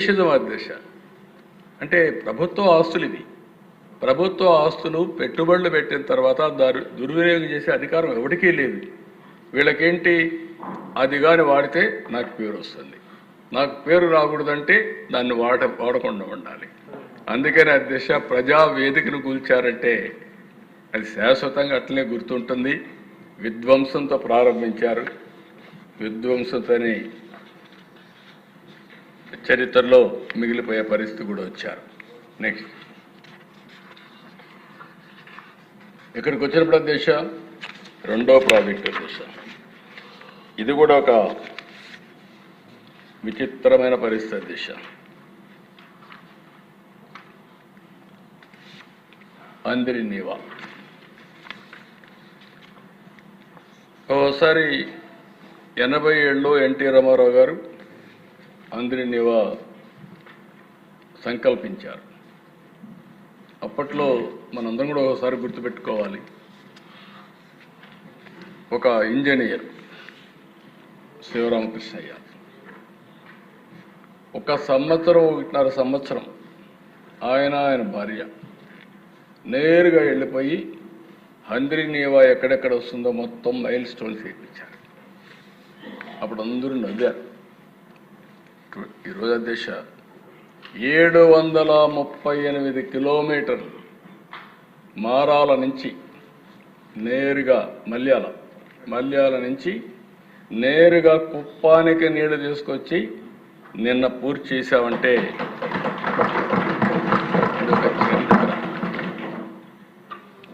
నిషేధవాద దశ అంటే ప్రభుత్వ ఆస్తులు ఇవి. ప్రభుత్వ ఆస్తులు పెట్టుబడులు పెట్టిన తర్వాత దారు దుర్వినియోగం చేసే అధికారం ఎవరికీ లేదు. వీళ్ళకేంటి? అది కానీ వాడితే నాకు పేరు వస్తుంది. నాకు పేరు రాకూడదంటే దాన్ని వాడ వాడకుండా ఉండాలి. అందుకని అధ్యక్ష ప్రజా వేదికను కూల్చారంటే అది శాశ్వతంగా అట్లనే గుర్తుంటుంది. విధ్వంసంతో ప్రారంభించారు. విధ్వంసంతోనే చరిత్రలో మిగిలిపోయే పరిస్థితి కూడా వచ్చారు. నెక్స్ట్ ఇక్కడికి వచ్చినప్పుడు దేశ రెండో ప్రాజెక్టు దేశ ఇది కూడా ఒక విచిత్రమైన పరిస్థితి దిశ అందరి నీవా. ఓసారి ఎనభై ఏళ్ళు ఎన్టీ రామారావు గారు అందరి నివా సంకల్పించారు. అప్పట్లో మనందరం కూడా ఒకసారి గుర్తుపెట్టుకోవాలి. ఒక ఇంజనీర్ శివరామకృష్ణయ్య. ఒక సంవత్సరం ఒకటిన్నర సంవత్సరం ఆయన ఆయన భార్య నేరుగా వెళ్ళిపోయి హంద్రి నీవా ఎక్కడెక్కడ వస్తుందో మొత్తం మైల్ స్టోన్స్ చేయించారు అప్పుడు అందరూ నవ్వారు. ఈరోజు దేశ ఏడు వందల ముప్పై ఎనిమిది కిలోమీటర్లు మారాల నుంచి నేరుగా మల్యాల మల్యాల నుంచి నేరుగా కుప్పానికి నీళ్ళు తీసుకొచ్చి నిన్న పూర్తి చేశామంటే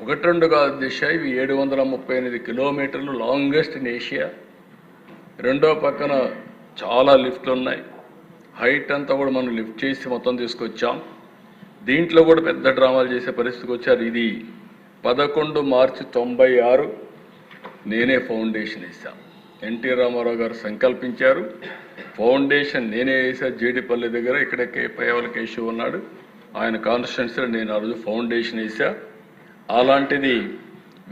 ఒకటి రెండు కాదు దిశ ఇవి ఏడు వందల ముప్పై ఎనిమిది కిలోమీటర్లు లాంగెస్ట్ ఇన్ ఏషియా. రెండో పక్కన చాలా లిఫ్ట్లు ఉన్నాయి. హైట్ అంతా కూడా మనం లిఫ్ట్ చేసి మొత్తం తీసుకొచ్చాం. దీంట్లో కూడా పెద్ద డ్రామాలు చేసే పరిస్థితికి వచ్చారు. ఇది పదకొండు మార్చి తొంభై ఆరు నేనే ఫౌండేషన్ వేసాను ఎన్టీ రామారావు గారు సంకల్పించారు. ఫౌండేషన్ నేనే వేసా జీడిపల్లి దగ్గర ఇక్కడ కేపయవల కేశవ్ ఉన్నాడు. ఆయన కాన్స్టిట్యున్సీలో నేను ఆ రోజు ఫౌండేషన్ వేసా అలాంటిది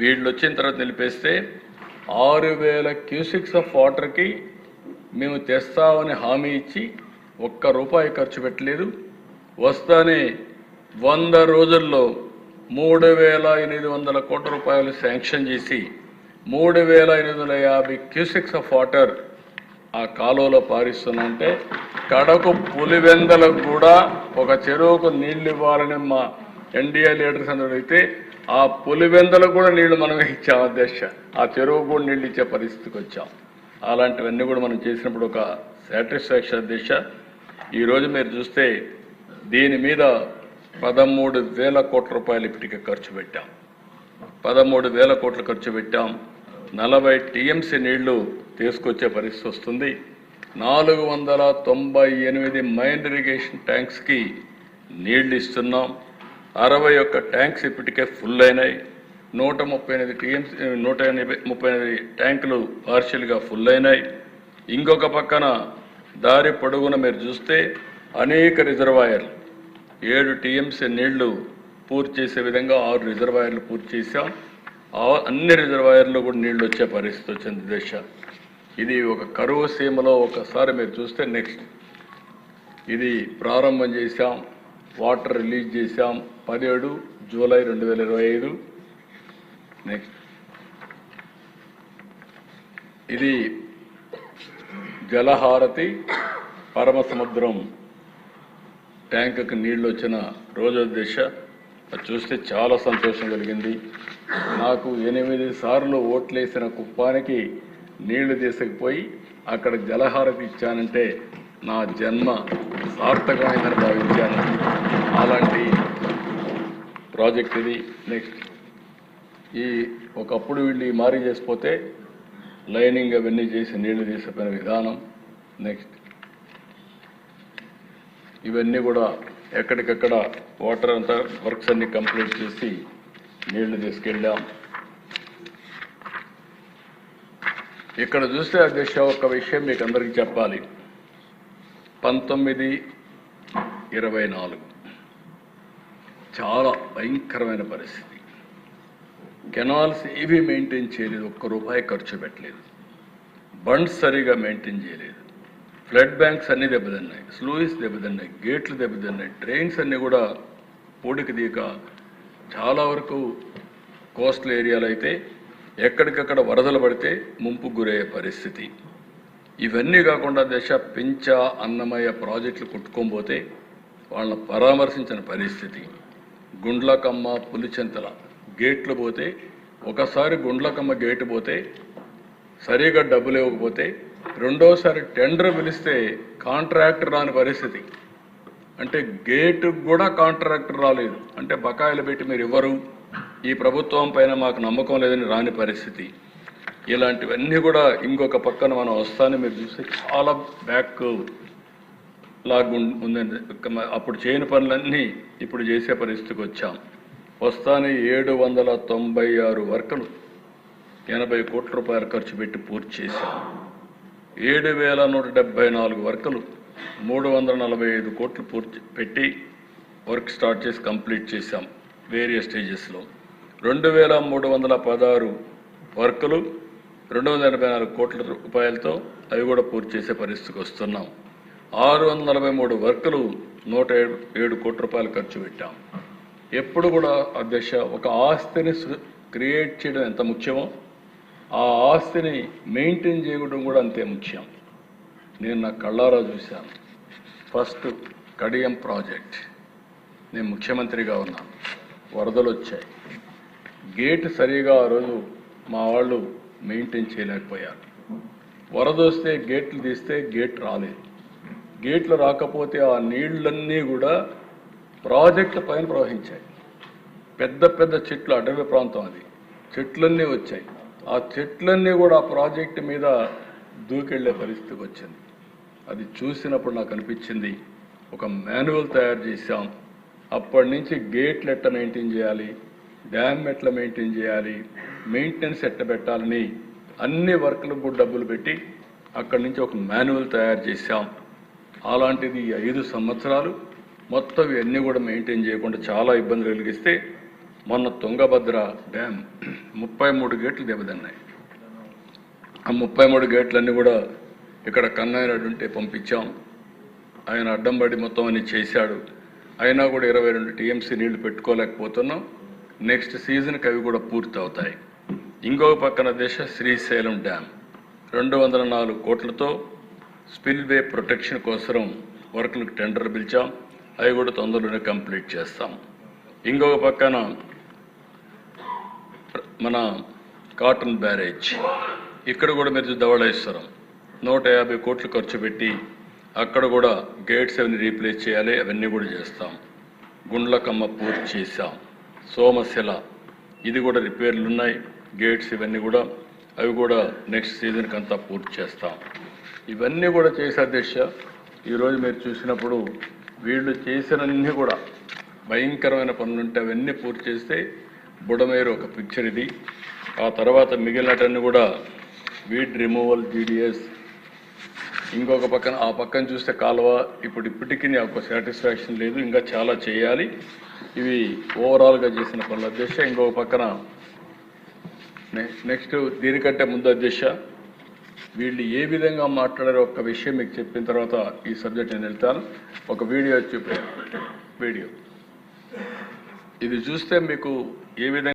వీళ్ళు వచ్చిన తర్వాత నిలిపేస్తే ఆరు వేల క్యూసిక్స్ ఆఫ్ వాటర్కి మేము తెస్తామని హామీ ఇచ్చి ఒక్క రూపాయి ఖర్చు పెట్టలేదు. వస్తానే వంద రోజుల్లో మూడు వేల ఎనిమిది వందల కోట్ల రూపాయలు శాంక్షన్ చేసి మూడు వేల ఎనిమిది వందల యాభై క్యూసెక్స్ ఆఫ్ వాటర్ ఆ కాలువలో పారిస్తుందంటే కడకు పులివెందలకు కూడా ఒక చెరువుకు నీళ్ళు ఇవ్వాలని మా ఎన్డీఏ లీడర్స్ అందరూ అయితే ఆ పులివెందలకు కూడా నీళ్ళు మనమే ఇచ్చాం అధ్యక్ష. ఆ చెరువుకు కూడా నీళ్ళు ఇచ్చే పరిస్థితికి వచ్చాం. అలాంటివన్నీ కూడా మనం చేసినప్పుడు ఒక సాటిస్ఫాక్షన్ అధ్యక్ష. ఈరోజు మీరు చూస్తే దీని మీద పదమూడు వేల కోట్ల రూపాయలు ఇప్పటికే ఖర్చు పెట్టాం. పదమూడు వేల కోట్లు ఖర్చు పెట్టాం. నలభై టీఎంసీ నీళ్ళు తీసుకొచ్చే పరిస్థితి వస్తుంది. నాలుగు వందల తొంభై ఎనిమిది మైన్ ఇరిగేషన్ ట్యాంక్స్కి నీళ్ళు ఇస్తున్నాం. అరవై ఒక్క ట్యాంక్స్ ఇప్పటికే ఫుల్ అయినాయి. నూట ముప్పై ఎనిమిది టీఎంసీ నూట ఎనభై ముప్పై ఎనిమిది ట్యాంకులు పార్షియల్గా ఫుల్ అయినాయి. ఇంకొక పక్కన దారి పొడుగున మీరు చూస్తే అనేక రిజర్వాయర్లు. ఏడు టీఎంసీ నీళ్ళు పూర్తి చేసే విధంగా ఆరు రిజర్వాయర్లు పూర్తి చేశాం. ఆ- అన్ని రిజర్వాయర్లు కూడా నీళ్ళు వచ్చే పరిస్థితి వచ్చింది దేశ. ఇది ఒక కరువు సీమలో ఒకసారి మీరు చూస్తే నెక్స్ట్. ఇది ప్రారంభం చేశాం వాటర్ రిలీజ్ చేశాం పదిహేడు జూలై రెండు వేల ఇరవై ఐదు. నెక్స్ట్. ఇది జలహారతి పరమ సముద్రం ట్యాంకుకి నీళ్ళు వచ్చిన రోజు దిశ అది చూస్తే చాలా సంతోషం కలిగింది. నాకు ఎనిమిది సార్లు ఓట్లేసిన కుప్పానికి నీళ్ళు తీసుకుపోయి అక్కడ జలహారతి ఇచ్చానంటే నా జన్మ సార్థకమైందని భావించాను. అలాంటి ప్రాజెక్ట్ ఇది. నెక్స్ట్. ఈ ఒకప్పుడు వీళ్ళు ఈ మారి చేసిపోతే లైనింగ్ అవన్నీ చేసి నీళ్ళు తీసుకుపోయిన విధానం నెక్స్ట్ ఇవన్నీ కూడా ఎక్కడికక్కడ వాటర్ అంతా వర్క్స్ అన్ని కంప్లీట్ చేసి నీళ్ళు తీసుకెళ్ళాం. ఇక్కడ చూస్తే అధ్యక్ష ఒక విషయం మీకు అందరికీ చెప్పాలి. పంతొమ్మిది ఇరవై నాలుగు. చాలా భయంకరమైన పరిస్థితి. కెనాల్స్ ఏవి మెయింటైన్ చేయలేదు ఒక్క రూపాయి ఖర్చు పెట్టలేదు. బండ్స్ సరిగా మెయింటైన్ చేయలేదు. ఫ్లడ్ బ్యాంక్స్ అన్నీ దెబ్బతిన్నాయి. స్లూయిస్ దెబ్బతిన్నాయి. గేట్లు దెబ్బతిన్నాయి. ట్రైన్స్ అన్నీ కూడా పూడికి దీక చాలా వరకు కోస్టల్ ఏరియాలో అయితే ఎక్కడికక్కడ వరదలు పడితే ముంపు గురయ్యే పరిస్థితి. ఇవన్నీ కాకుండా దశ పెంచ అన్నమయ్య ప్రాజెక్టులు కొట్టుకోబోతే వాళ్ళని పరామర్శించిన పరిస్థితి. గుండ్లకమ్మ పులిచెంతల. గేట్లు పోతే ఒకసారి గుండ్లకమ్మ గేటు పోతే సరిగా డబ్బులు ఇవ్వకపోతే రెండోసారి టెండర్ పిలిస్తే కాంట్రాక్టర్ రాని పరిస్థితి. అంటే గేటు కూడా కాంట్రాక్టర్ రాలేదు. అంటే బకాయిలు పెట్టి మీరు ఇవ్వరు. ఈ ప్రభుత్వం పైన మాకు నమ్మకం లేదని రాని పరిస్థితి. ఇలాంటివన్నీ కూడా ఇంకొక పక్కన మనం వస్తానే మీరు చూస్తే చాలా బ్యాక్ లాగ్ ఉం- ఉందండి. అప్పుడు చేయని పనులన్నీ ఇప్పుడు చేసే పరిస్థితికి వచ్చాం. వస్తానే ఏడు వందల తొంభై ఆరు వర్కలు ఎనభై కోట్ల రూపాయలు ఖర్చు పెట్టి పూర్తి చేశాం. ఏడు వేల నూట డెబ్బై నాలుగు వర్కలు మూడు వందల నలభై ఐదు కోట్లు పూర్తి పెట్టి వర్క్ స్టార్ట్ చేసి కంప్లీట్ చేశాం వేరియస్ స్టేజెస్లో. రెండు వేల మూడు వందల పదహారు వర్కులు రెండు వందల ఎనభై నాలుగు కోట్ల రూపాయలతో అవి కూడా పూర్తి చేసే పరిస్థితికి వస్తున్నాం. ఆరు వందల నలభై మూడు వర్కులు నూట ఏడు ఏడు కోట్ల రూపాయలు ఖర్చు పెట్టాం. ఎప్పుడు కూడా అధ్యక్ష ఒక ఆస్తిని క్రియేట్ చేయడం ఎంత ముఖ్యమో ఆ ఆస్తిని మెయింటైన్ చేయడం కూడా అంతే ముఖ్యం. నేను నా కళ్ళారా చూశాను. First Kadiyam project. నేను ముఖ్యమంత్రిగా ఉన్నాను. వరదలు వచ్చాయి. గేట్ సరిగా ఆ రోజు మా వాళ్ళు మెయింటైన్ చేయలేకపోయారు. వరద వస్తే గేట్లు తీస్తే గేట్ రాలేదు. గేట్లు రాకపోతే ఆ నీళ్ళన్నీ కూడా ప్రాజెక్టుల పైన ప్రవహించాయి. పెద్ద పెద్ద చెట్లు అడవి ప్రాంతం అది. చెట్లన్నీ వచ్చాయి. ఆ చెట్లన్నీ కూడా ఆ ప్రాజెక్టు మీద దూకెళ్ళే పరిస్థితికి వచ్చింది. అది చూసినప్పుడు నాకు అనిపించింది ఒక మాన్యువల్ తయారు చేశాం. అప్పటి నుంచి గేట్లు ఎట్ట మెయింటైన్ చేయాలి డ్యామ్ ఎట్లా మెయింటైన్ చేయాలి మెయింటెనెన్స్ ఎట్ట పెట్టాలని అన్ని వర్క్లకు కూడా డబ్బులు పెట్టి అక్కడి నుంచి ఒక మాన్యువల్ తయారు చేశాం. అలాంటిది ఐదు సంవత్సరాలు మొత్తం ఇవన్నీ కూడా మెయింటైన్ చేయకుండా చాలా ఇబ్బందులు కలిగిస్తే మొన్న తుంగభద్ర డ్యామ్ ముప్పై మూడు గేట్లు దెబ్బతిన్నాయి. ఆ ముప్పై మూడు గేట్లన్నీ కూడా ఇక్కడ కన్నయ్యనాడు ఉంటే పంపించాం. ఆయన అడ్డం పడి మొత్తం అన్ని చేశాడు. అయినా కూడా ఇరవై రెండు టీఎంసీ నీళ్ళు పెట్టుకోలేకపోతున్నాం. నెక్స్ట్ సీజన్కి అవి కూడా పూర్తి అవుతాయి ఇంకొక పక్కన దేశ శ్రీశైలం డ్యామ్. రెండు వందల నాలుగు కోట్లతో స్పిల్వే ప్రొటెక్షన్ కోసం వర్కులకు టెండర్ పిలిచాం. అవి కూడా తొందరలోనే కంప్లీట్ చేస్తాం. ఇంకొక పక్కన మన కాటన్ బ్యారేజ్. ఇక్కడ కూడా మీరు ధవళేశ్వరం. నూట యాభై కోట్లు ఖర్చు పెట్టి అక్కడ కూడా గేట్స్ అవన్నీ రీప్లేస్ చేయాలి అవన్నీ కూడా చేస్తాం. గుండ్లకమ్మ పూర్తి చేశాం. సోమశిల. ఇది కూడా రిపేర్లు ఉన్నాయి. గేట్స్ ఇవన్నీ కూడా అవి కూడా నెక్స్ట్ సీజన్కి అంతా పూర్తి చేస్తాం. ఇవన్నీ కూడా చేసే దిశ ఈరోజు మీరు చూసినప్పుడు వీళ్ళు చేసినన్ని కూడా భయంకరమైన పనులుంటే అవన్నీ పూర్తి చేస్తే బుడమేరు ఒక పిక్చర్ ఇది. ఆ తర్వాత మిగిలినటన్ని కూడా వీడ్ రిమూవల్ జీడిఎస్ ఇంకొక పక్కన ఆ పక్కన చూస్తే కాలువ ఇప్పుడు ఇప్పటికీ నాకు సాటిస్ఫాక్షన్ లేదు ఇంకా చాలా చేయాలి. ఇవి ఓవరాల్గా చేసిన పనుల. అధ్యక్ష ఇంకొక పక్కన నెక్స్ట్ దీనికంటే ముందు అధ్యక్ష వీళ్ళు ఏ విధంగా మాట్లాడారో ఒక విషయం మీకు చెప్పిన తర్వాత ఈ సబ్జెక్ట్ నేను వెళ్తాను. ఒక వీడియో చూపే వీడియో. ఇది చూస్తే మీకు ఏ విధంగా